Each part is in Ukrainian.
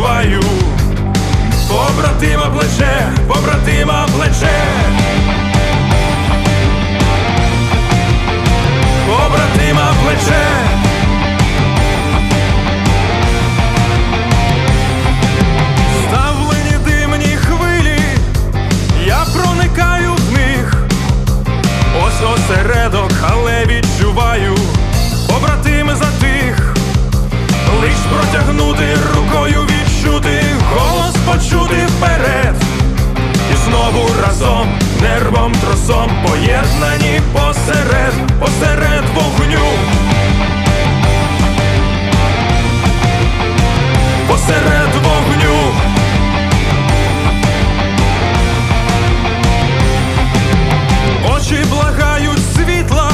відчуваю, побратима плече, побратима плече, побратима плече. Ставлені димні хвилі, я проникаю в них, ось осередок, але відчуваю. Протягнути гербом, тросом поєднані посеред, посеред вогню, посеред вогню. Очі благають світла,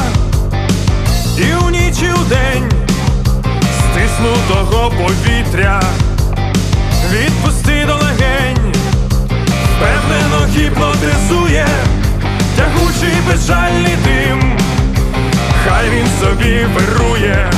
і у ніч і у день стиснутого повітря. Відпуск собі вирує,